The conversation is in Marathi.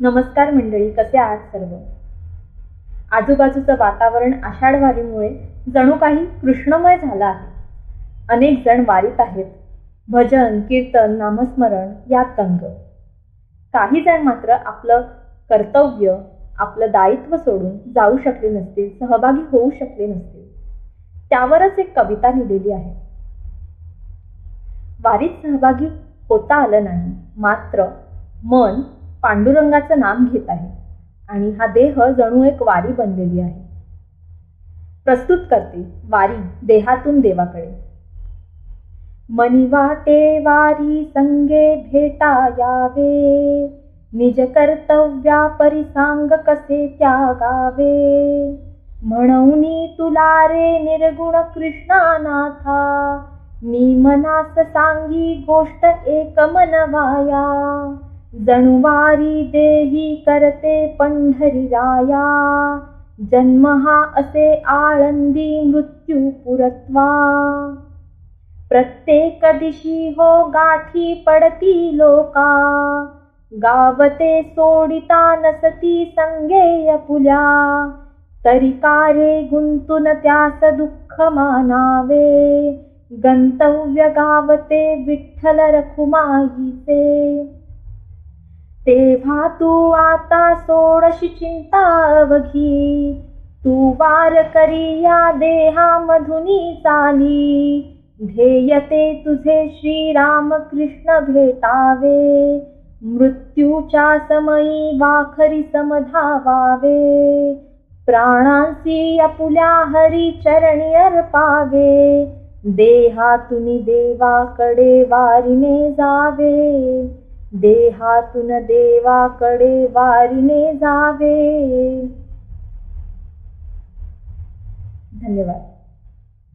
नमस्कार मंडळी कसे आहात सर्व? आजूबाजूचं वातावरण आषाढ वारीमुळे जणू काही कृष्णमय झालं आहे. अनेक जण वारीत आहेत. भजन कीर्तन नामस्मरण यात तंग काही जण मात्र आपलं कर्तव्य आपलं दायित्व सोडून जाऊ शकले नसतील सहभागी होऊ शकले नसतील. त्यावरच एक कविता लिहिलेली आहे. वारीत सहभागी होता आलं नाही मात्र मन पांडुरंगाचं नाम घेत आहे आणि हा देह जणू एक वारी बनलेली आहे. प्रस्तुत करते वारी देहातून देवाकडे. मनी वाटे वारी संगे भेटा यावे. निज कर्तव्या परिसांग कसे त्यागावे. म्हणून तुला रे निर्गुण कृष्णानाथा. मी मनास सांगी गोष्ट एक मनवाया. जणुवारी देही करते पंढरी राया जन्म हा असे आळंदी मृत्यू पुरत्वा. प्रत्येक दिशी हो गाठी पडती लोका. गावते सोडिता नसती संगेय पुल्या तरी कारे गुंतून त्यास दुःख मानावे. गंतव्य गावते विठ्ठल रखुमाईचे. तेव्हा तू आता सोडशी चिंता अवघी तू वार करी या देहामधुनी चाली. ध्येयते तुझे श्रीराम कृष्ण भेटावे. मृत्यूच्या समयी वाखरी समधावावे. प्राणांसी अपुल्या हरी चरणी अर्पावे. देहातुनी देवाकडे वारीने जावे. देहातून देवाकडे वारीने जावे. धन्यवाद.